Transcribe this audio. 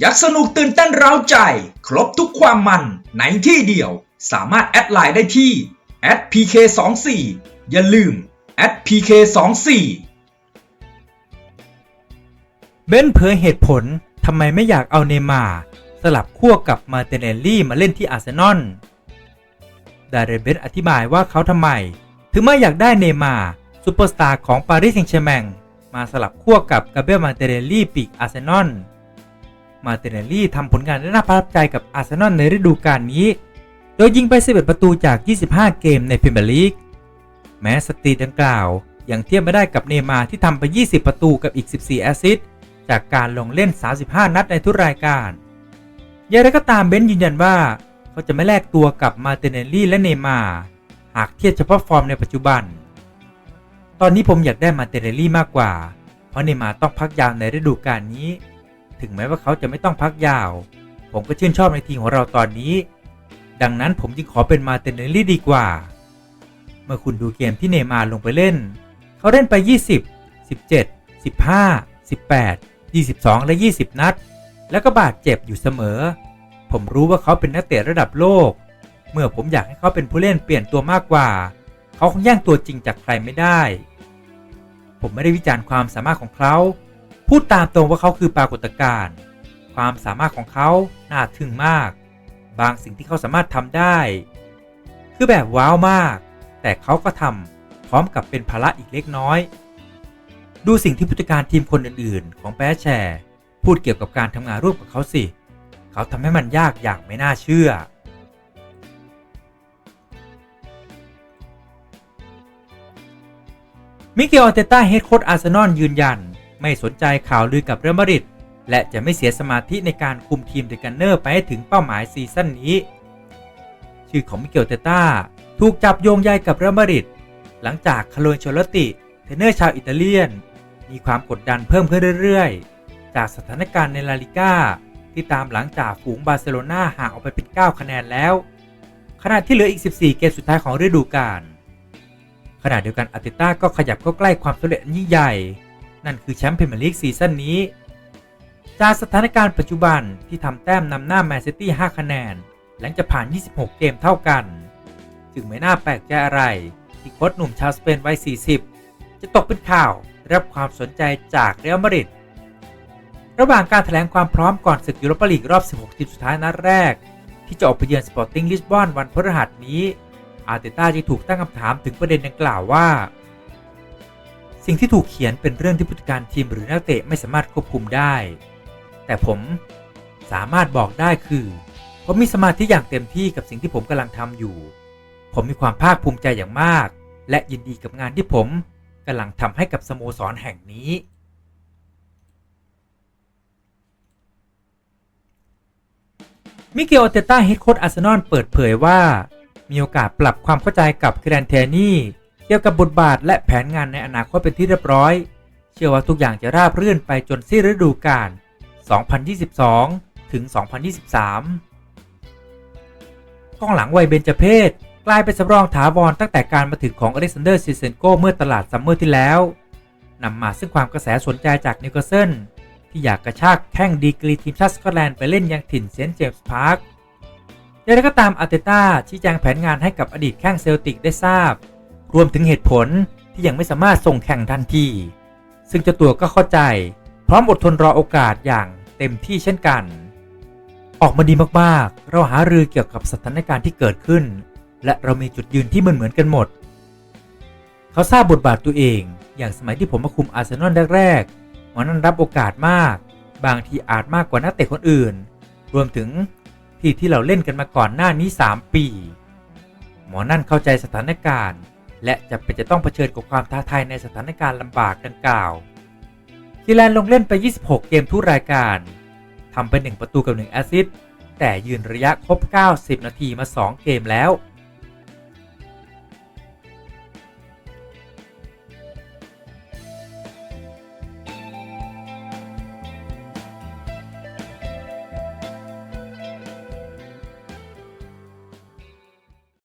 อยากสนุกตื่นเต้นเร้าใจ ครบทุกความมันในที่เดียว สามารถแอดไลน์ได้ที่ @pk24 อย่าลืม @pk24 เบนเผยเหตุผลทำไมไม่อยากเอาเนมาสลับขั้วกับมาเตเนลลี่มาเล่นที่อาร์เซนอลดาเรเบนอธิบายว่าเขาทำไม ถึงไม่อยากได้เนมาซูเปอร์สตาร์ของปารีสแซงต์แชร์แมงมาสลับขั้วกับกาเบรียลมาเตเนลลี่ปีกอาร์เซนอล มาเตเนลลี่ทำผลงานได้น่าประทับใจกับอาร์เซนอลในฤดูกาลนี้ โดยยิงไป 11 ประตูจาก 25 เกมในพรีเมียร์ลีก แม้สตีดังกล่าวยังเทียบไม่ได้กับเนมาที่ทำไป 20 ประตูกับอีก 14 แอสซิสต์จากการลงเล่น 35 นัดในทุกรายการอย่างไรก็ตามเบนซ์ยืนยันว่า เขาจะไม่แลกตัวกับมาร์ติเนลลี่และเนมาหากเทียบเฉพาะฟอร์มในปัจจุบัน ตอนนี้ผมอยากได้มาร์ติเนลลี่มากกว่า เพราะเนมาต้องพักยาวในฤดูกาลนี้ ถึงแม้ว่าเขาจะไม่ต้องพักยาว ผมก็ชื่นชอบในทีมของเราตอนนี้ ดังนั้นผมจึงขอเป็นมาร์ติเนลลี่ดีกว่า เมื่อคุณดูเกมที่เนย์มาลงไปเล่น เขาเล่นไป 20 17 15 18 22 และ 20 นัด แล้วก็บาดเจ็บอยู่เสมอ ผมรู้ว่าเขาเป็นนักเตะระดับโลก เมื่อผมอยากให้เขาเป็นผู้เล่นเปลี่ยนตัวมากกว่า เขาคงแย่งตัวจริงจากใครไม่ได้ ผมไม่ได้วิจารณ์ความสามารถของเขา พูดตามตรงว่าเขาคือปรากฏการณ์ความสามารถของเขาน่าทึ่งมาก บางสิ่งที่เขาสามารถทำได้ คือแบบว้าวมาก แต่เขาก็ทำพร้อมกับเป็นภาระอีกเล็กน้อย ดูสิ่งที่ผู้จัดการทีมคนอื่น ๆ ของแปรแชร์ พูดเกี่ยวกับการทำงานร่วมกับเขาสิ เขาทำให้มันยากอย่างไม่น่าเชื่อ มิเกลอเตต้าเฮดโค้ชอาร์เซนอลยืนยัน ไม่สนใจข่าวลือกับเรอัลมาดริดและจะไม่เสียสมาธิในการคุมทีมเดกันเนอร์ไปให้ถึงเป้าหมายซีซั่นนี้ ชื่อของมิเกลเตต้าถูกจับโยงใยกับเรอัลมาดริดหลังจากคาร์โลนโชลติ เทนเนอร์ชาวอิตาเลียน มีความกดดันเพิ่มขึ้นเรื่อยๆ จากสถานการณ์ในลาลิก้าที่ตามหลังจากฝูงบาร์เซโลนาห่างออกไปเป็น 9 คะแนนแล้ว ขณะที่เหลืออีก 14 เกมสุดท้ายของฤดูกาลขณะเดียวกันอาร์เตต้าก็ขยับเข้าใกล้ความสำเร็จยิ่งใหญ่ นั่นคือแชมป์พรีเมียร์ลีกซีซั่นนี้ จากสถานการณ์ปัจจุบันที่ทำแต้มนำหน้าแมนซิตี้ 5 คะแนน หลังจากผ่าน 26 เกมเท่ากัน จึงไม่น่าแปลกใจอะไรที่โค้ชหนุ่มชาวสเปนวัย 40 จะตกเป็นข่าวรับความสนใจจากเรอัลมาดริดระหว่างการแถลงความพร้อมก่อนศึกยูโรปาลีกรอบ 16 ทีมสุดท้ายนัดแรก ที่จะออกไปเยือนสปอร์ติ้งลิสบอนวันพฤหัสนี้ อาร์เตต้าจึงถูกตั้งคำถามถึงประเด็นดังกล่าวว่า สิ่งที่ถูกเขียนเป็นเรื่องที่ผู้จัดการทีมหรือนักเตะไม่สามารถควบคุมได้ แต่ผมสามารถบอกได้คือผมมีสมาธิอย่างเต็มที่กับสิ่งที่ผมกำลังทำอยู่ ผมมีความภาคภูมิใจอย่างมาก และยินดีกับงานที่ผมกำลังทำให้กับสโมสรแห่งนี้ มิเกลอเตต้าเฮดโค้ชอาร์เซนอลเปิดเผยว่า มีโอกาสปรับความเข้าใจกับแกรนเทนี่ เกี่ยวกับบทบาทและแผนงานในอนาคตเป็นที่เรียบร้อย เชื่อว่าทุกอย่างจะราบรื่นไปจนสิ้นฤดูกาล 2022 ถึง 2023 กองหลังวัยเบญจเพศกลายเป็นสำรองถาวรตั้งแต่การมาถึงของอเล็กซานเดอร์ซิเซนโกเมื่อตลาดซัมเมอร์ที่แล้วนำมาซึ่งความกระแสสนใจจากนิวคาสเซิลที่อยากกระชากแข้งดีกรีทีมชาติสกอตแลนด์ไปเล่นยังถิ่นเซนต์เจมส์พาร์คอย่างไรก็ตามอาร์เตต้าชี้แจงแผนงานให้กับอดีตแข้งเซลติกได้ทราบ รวมถึงเหตุผลที่ยังไม่สามารถส่งแข่งทันที ซึ่งเจ้าตัวก็เข้าใจ พร้อมอดทนรอโอกาสอย่างเต็มที่เช่นกัน ออกมาดีมากๆ เราหารือเกี่ยวกับสถานการณ์ที่เกิดขึ้น และเรามีจุดยืนที่เหมือนเหมือนกันหมด เขาทราบบทบาทตัวเอง อย่างสมัยที่ผมมาคุมอาร์เซนอลแรกๆหมอนั้นรับโอกาสมาก บางทีอาจมากกว่านักเตะคนอื่น รวมถึงที่ที่เราเล่นกันมาก่อนหน้านี้ 3 ปี หมอนั่นเข้าใจสถานการณ์ และจะเป็นจะต้องเผชิญกับความท้าทายในสถานการณ์ลำบากดังกล่าวคีแลนลงเล่นไป 26 เกมทุกรายการทำไป 1 ประตูกับ 1 แอสซิสต์แต่ยืนระยะครบ 90 นาทีมา 2 เกมแล้ว